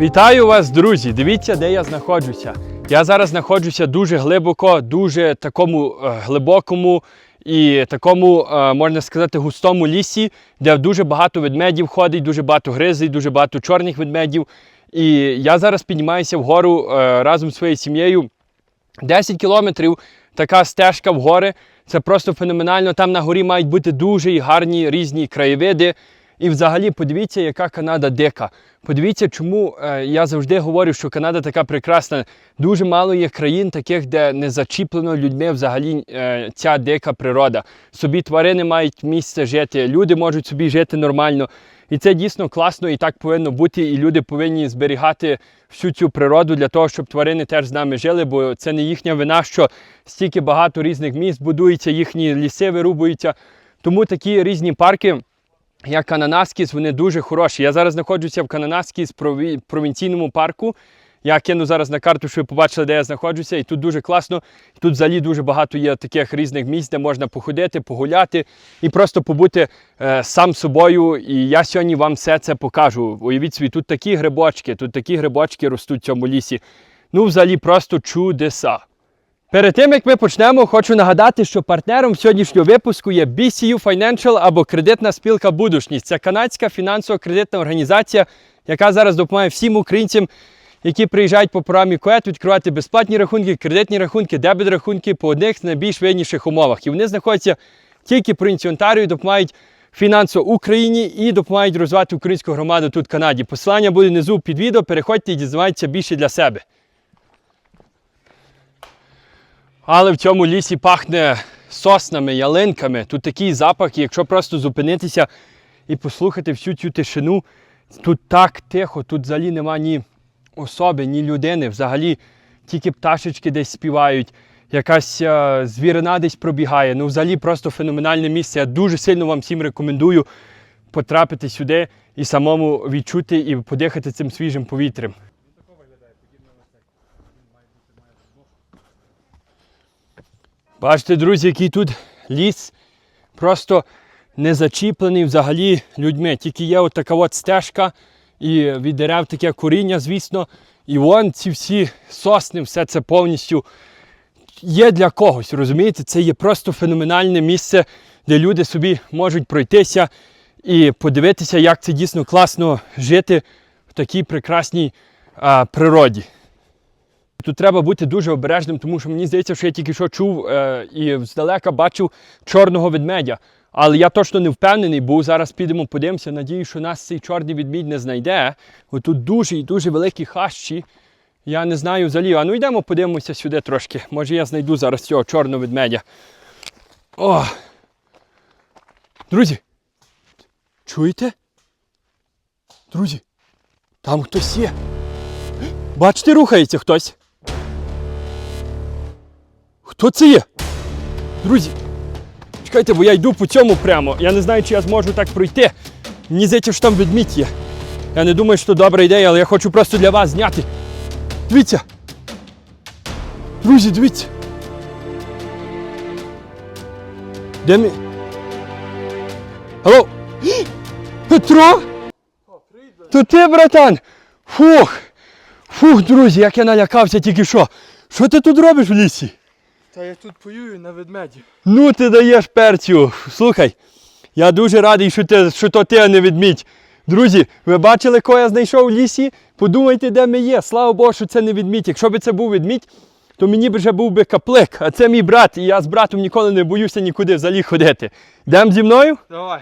Вітаю вас, друзі! Дивіться, де я знаходжуся. Я зараз знаходжуся дуже глибоко, дуже такому е, глибокому і такому, е, можна сказати, густому лісі, де дуже багато ведмедів ходить, дуже багато гризей, дуже багато чорних ведмедів. І я зараз піднімаюся вгору е, разом зі своєю сім'єю. 10 кілометрів така стежка в гори. Це просто феноменально. Там на горі мають бути дуже гарні різні краєвиди. І взагалі подивіться, яка Канада дика. Подивіться, чому е, я завжди говорю, що Канада така прекрасна. Дуже мало є країн, таких, де не зачіплено людьми взагалі е, ця дика природа. Собі тварини мають місце жити, люди можуть собі жити нормально. І це дійсно класно і так повинно бути. І люди повинні зберігати всю цю природу для того, щоб тварини теж з нами жили, бо це не їхня вина, що стільки багато різних міст будується, їхні ліси вирубуються. Тому такі різні парки. Як Кананаскіс, вони дуже хороші. Я зараз знаходжуся в Кананаскіс прові- провінційному парку. Я кину зараз на карту, щоб ви побачили, де я знаходжуся. І тут дуже класно. Тут взагалі дуже багато є таких різних місць, де можна походити, погуляти і просто побути е, сам собою. І я сьогодні вам все це покажу. Уявіть собі, тут такі грибочки, тут такі грибочки ростуть в цьому лісі. Ну, взагалі, просто чудеса. Перед тим як ми почнемо, хочу нагадати, що партнером сьогоднішнього випуску є BCU Financial або кредитна спілка Будушність. Це канадська фінансово-кредитна організація, яка зараз допомагає всім українцям, які приїжджають по програмі КОЕТ, відкривати безплатні рахунки, кредитні рахунки, дебет рахунки по одних з найбільш вигідніших умовах. І вони знаходяться тільки провінції Онтаріо, допомагають фінансово Україні і допомагають розвивати українську громаду тут в Канаді. Посилання буде внизу під відео. Переходьте і дізнавайтеся більше для себе. Але в цьому лісі пахне соснами, ялинками. Тут такий запах, і якщо просто зупинитися і послухати всю цю тишину, тут так тихо, тут взагалі нема ні особи, ні людини. Взагалі тільки пташечки десь співають, якась е, звірина десь пробігає. Ну, взагалі просто феноменальне місце. Я дуже сильно вам всім рекомендую потрапити сюди і самому відчути і подихати цим свіжим повітрям. Бачите, друзі, який тут ліс просто не зачіплений взагалі людьми. Тільки є от така от стежка і від дерев таке коріння, звісно. І вон ці всі сосни, все це повністю є для когось. Розумієте? Це є просто феноменальне місце, де люди собі можуть пройтися і подивитися, як це дійсно класно жити в такій прекрасній а, природі. Тут треба бути дуже обережним, тому що мені здається, що я тільки що чув е, і здалека бачив чорного ведмедя. Але я точно не впевнений, бо зараз підемо подивимося. Надію, що нас цей чорний ведмідь не знайде. Бо тут дуже і дуже великі хащі. Я не знаю взагалі. А ну йдемо подивимося сюди трошки. Може я знайду зараз цього чорного ведмедя. О! Друзі! Чуєте? Друзі, там хтось є. Бачите, рухається хтось. Хто це є? Друзі, чекайте, бо я йду по цьому прямо. Я не знаю, чи я зможу так пройти. Мені здається, що там ведмідь є. Я не думаю, що це добра ідея, але я хочу просто для вас зняти. Дивіться. Друзі, дивіться. Де ми. Алло? Петро? То ти, братан? Фух. Фух, друзі, як я налякався тільки що. Що ти тут робиш в лісі? Та я тут поюю на ведмеді. Ну ти даєш перцю. Слухай, я дуже радий, що, ти, що то ти, а не ведмідь. Друзі, ви бачили, кого я знайшов в лісі? Подумайте, де ми є. Слава Богу, що це не ведмідь. Якщо б це був ведмідь, то мені б вже був би каплик. А це мій брат, і я з братом ніколи не боюся нікуди взагалі ходити. Йдемо зі мною? Давай.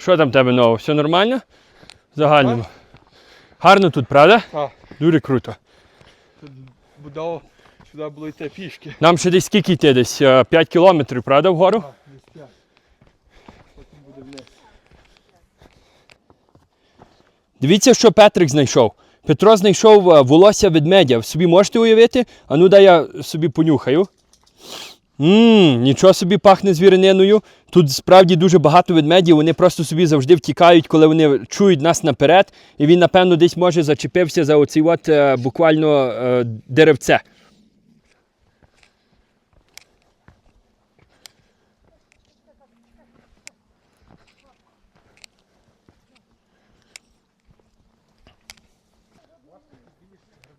Що там в тебе нового? Все нормально? В загальному. Гарно тут, правда? Так. Дуже круто. Тут будово сюди було йти пішки. Нам ще десь скільки йти? Десь 5 кілометрів, правда, вгору? Десь п'ять. Потім буде. Дивіться, що Петрик знайшов. Петро знайшов е, волосся ведмедя. Собі можете уявити? А ну дай я собі понюхаю. Ммм, нічого собі пахне звірининою. Тут справді дуже багато ведмедів, вони просто собі завжди втікають, коли вони чують нас наперед. І він, напевно, десь може зачепився за оцей от е, буквально е, деревце.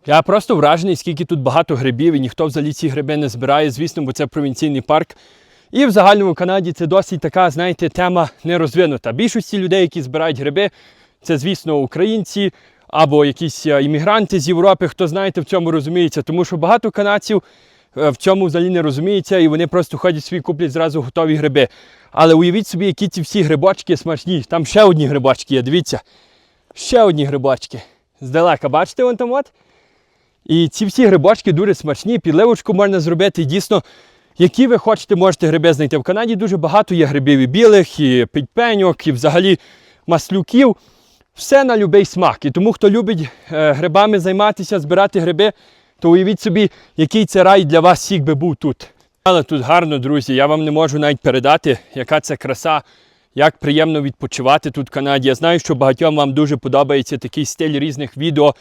Я просто вражений, скільки тут багато грибів, і ніхто взагалі ці гриби не збирає, звісно, бо це провінційний парк. І в загальному Канаді це досить така, знаєте, тема не розвинута. Більшості людей, які збирають гриби, це, звісно, українці або якісь е, іммігранти з Європи, хто знаєте, в цьому розуміється. Тому що багато канадців е, в цьому взагалі не розуміється, і вони просто ходять собі куплять зразу готові гриби. Але уявіть собі, які ці всі грибочки смачні. Там ще одні грибочки є, дивіться. Ще одні грибочки. Здалека, бачите, вон там от? І ці всі грибочки дуже смачні, підливочку можна зробити. Дійсно, які ви хочете, можете гриби знайти. В Канаді дуже багато є грибів і білих, і підпеньок, і взагалі маслюків. Все на будь-який смак. І тому, хто любить е, грибами займатися, збирати гриби, то уявіть собі, який це рай для вас всіх би був тут. Але тут гарно, друзі, я вам не можу навіть передати, яка це краса, як приємно відпочивати тут в Канаді. Я знаю, що багатьом вам дуже подобається такий стиль різних відео,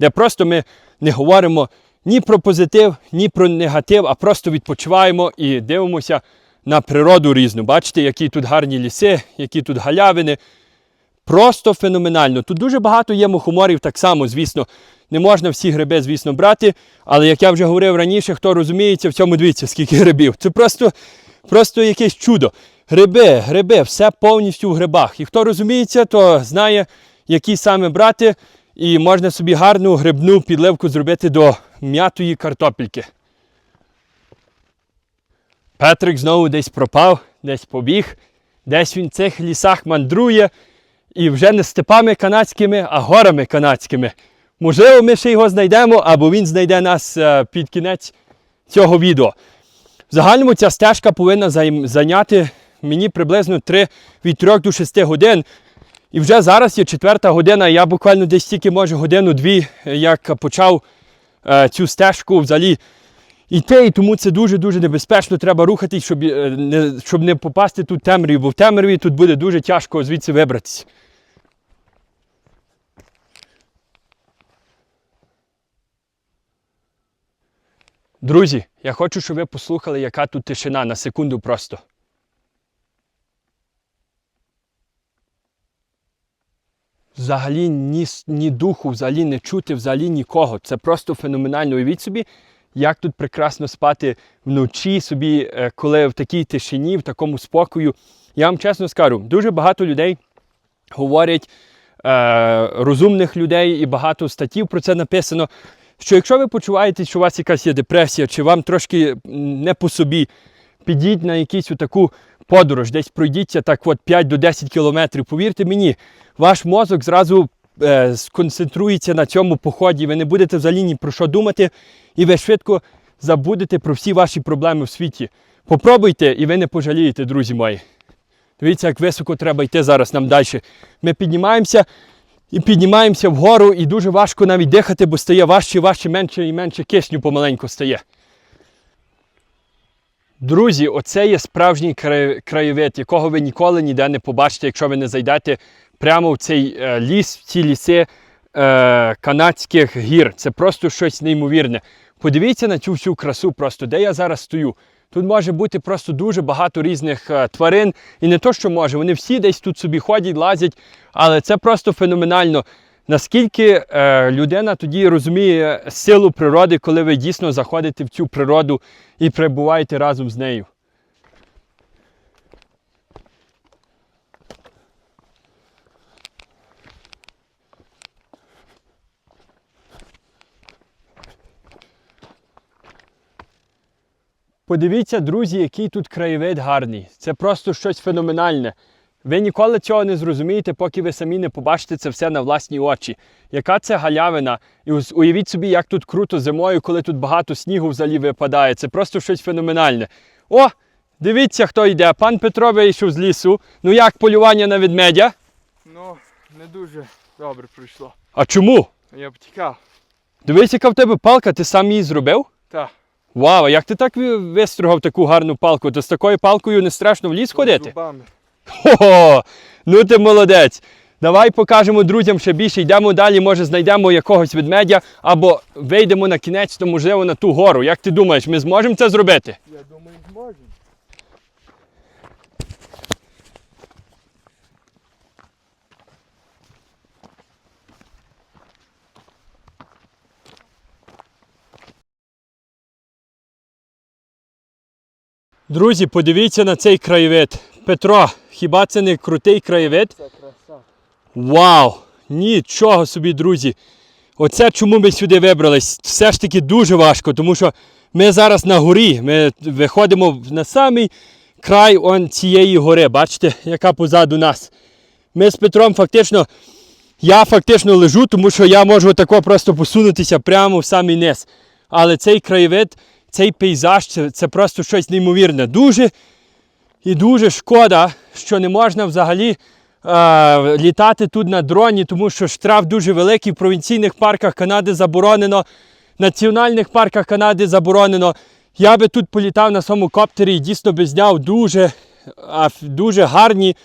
де просто ми не говоримо ні про позитив, ні про негатив, а просто відпочиваємо і дивимося на природу різну. Бачите, які тут гарні ліси, які тут галявини. Просто феноменально. Тут дуже багато є мухоморів, так само, звісно. Не можна всі гриби, звісно, брати. Але як я вже говорив раніше, хто розуміється, в цьому дивіться, скільки грибів. Це просто, просто якесь чудо. Гриби, гриби, все повністю в грибах. І хто розуміється, то знає, які саме брати. І можна собі гарну грибну підливку зробити до м'ятої картопельки. Петрик знову десь пропав, десь побіг, десь він в цих лісах мандрує. І вже не степами канадськими, а горами канадськими. Можливо, ми ще його знайдемо, або він знайде нас е, під кінець цього відео. В загальному ця стежка повинна зайняти мені приблизно 3, від 3 до 6 годин. І вже зараз є четверта година, я буквально десь тільки, може, годину-дві, е, як почав е, цю стежку взагалі йти, і тому це дуже-дуже небезпечно. Треба рухатись, щоб, е, не, щоб не попасти тут в темряву, бо в темряві тут буде дуже тяжко звідси вибратися. Друзі, я хочу, щоб ви послухали, яка тут тишина на секунду просто. Взагалі ні, ні духу, взагалі не чути, взагалі нікого. Це просто феноменально. Уявіть собі, як тут прекрасно спати вночі собі, е, коли в такій тишині, в такому спокою. Я вам чесно скажу, дуже багато людей говорять, е, розумних людей, і багато статтів про це написано. Що якщо ви почуваєте, що у вас якась є депресія, чи вам трошки не по собі, підіть на якусь таку подорож, десь пройдіться так от 5 до 10 кілометрів. Повірте мені, ваш мозок зразу е, сконцентрується на цьому поході, ви не будете взагалі ні про що думати, і ви швидко забудете про всі ваші проблеми в світі. Попробуйте, і ви не пожалієте, друзі мої. Дивіться, як високо треба йти зараз нам далі. Ми піднімаємося і піднімаємося вгору, і дуже важко навіть дихати, бо стає важче, важче, менше і менше кисню помаленьку стає. Друзі, оце є справжній краєвид, якого ви ніколи ніде не побачите, якщо ви не зайдете прямо в цей е, ліс, в ці ліси е, канадських гір. Це просто щось неймовірне. Подивіться на цю всю красу, просто де я зараз стою. Тут може бути просто дуже багато різних е, тварин. І не то, що може, вони всі десь тут собі ходять, лазять, але це просто феноменально. Наскільки е, людина тоді розуміє силу природи, коли ви дійсно заходите в цю природу і перебуваєте разом з нею. Подивіться, друзі, який тут краєвид гарний. Це просто щось феноменальне. Ви ніколи цього не зрозумієте, поки ви самі не побачите це все на власні очі. Яка це галявина? І уявіть собі, як тут круто зимою, коли тут багато снігу взагалі випадає. Це просто щось феноменальне. О! Дивіться, хто йде. Пан Петро вийшов з лісу. Ну як полювання на ведмедя? Ну, не дуже добре пройшло. А чому? Я втікав. Дивись, яка в тебе палка, ти сам її зробив? Та. Вау, а як ти так ви- вистрогав таку гарну палку? То з такою палкою не страшно в ліс ходити? Зубами. Хо-хо, ну ти молодець. Давай покажемо друзям ще більше. Йдемо далі, може знайдемо якогось ведмедя або вийдемо на кінець, то можливо на ту гору. Як ти думаєш, ми зможемо це зробити? Я думаю, зможемо. Друзі, подивіться на цей краєвид. Петро, хіба це не крутий краєвид? Це краса. Вау! Нічого собі, друзі. Оце чому ми сюди вибрались. Все ж таки дуже важко, тому що ми зараз на горі. Ми виходимо на самий край он цієї гори. Бачите, яка позаду нас. Ми з Петром фактично, я фактично лежу, тому що я можу тако просто посунутися прямо в самий низ. Але цей краєвид, цей пейзаж, це, це просто щось неймовірне. Дуже і дуже шкода, що не можна взагалі е, літати тут на дроні, тому що штраф дуже великий. В провінційних парках Канади заборонено, в національних парках Канади заборонено. Я би тут політав на своєму коптері і дійсно би зняв дуже, дуже гарні,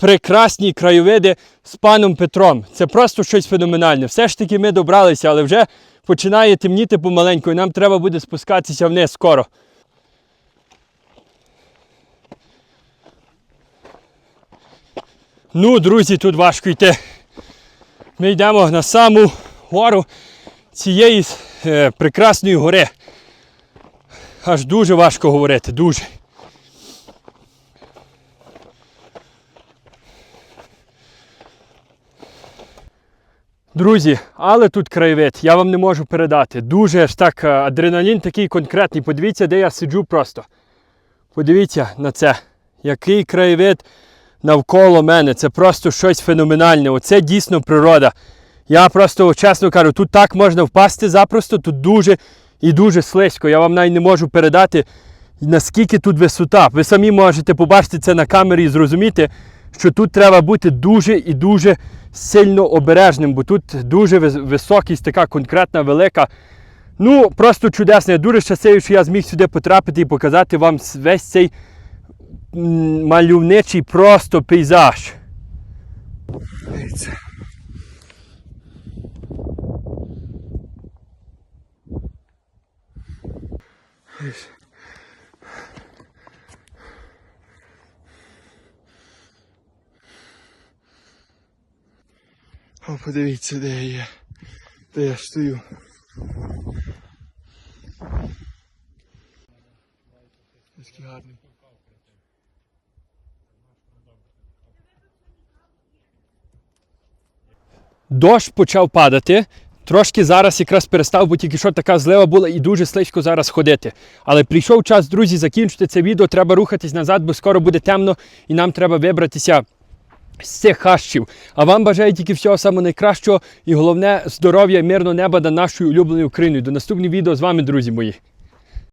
прекрасні краєвиди з паном Петром. Це просто щось феноменальне. Все ж таки ми добралися, але вже починає темніти помаленьку, і нам треба буде спускатися вниз скоро. Ну, друзі, тут важко йти. Ми йдемо на саму гору цієї е, прекрасної гори. Аж дуже важко говорити, дуже. Друзі, але тут краєвид, я вам не можу передати. Дуже ж так е, адреналін такий конкретний. Подивіться, де я сиджу просто. Подивіться на це. Який краєвид навколо мене. Це просто щось феноменальне. Оце дійсно природа. Я просто чесно кажу, тут так можна впасти запросто, тут дуже і дуже слизько. Я вам навіть не можу передати, наскільки тут висота. Ви самі можете побачити це на камері і зрозуміти, що тут треба бути дуже і дуже сильно обережним, бо тут дуже високість, така конкретна, велика. Ну, просто чудесно. Я дуже щасливий, що я зміг сюди потрапити і показати вам весь цей мальовничий просто пейзаж. О, подивіться, де я є. Де я стою. Ось гарний. Дощ почав падати. Трошки зараз якраз перестав, бо тільки що така злива була і дуже слизько зараз ходити. Але прийшов час, друзі, закінчити це відео. Треба рухатись назад, бо скоро буде темно і нам треба вибратися з цих хащів. А вам бажаю тільки всього самого найкращого і головне здоров'я і мирного неба над нашою улюбленою Україною. До наступного відео з вами, друзі мої.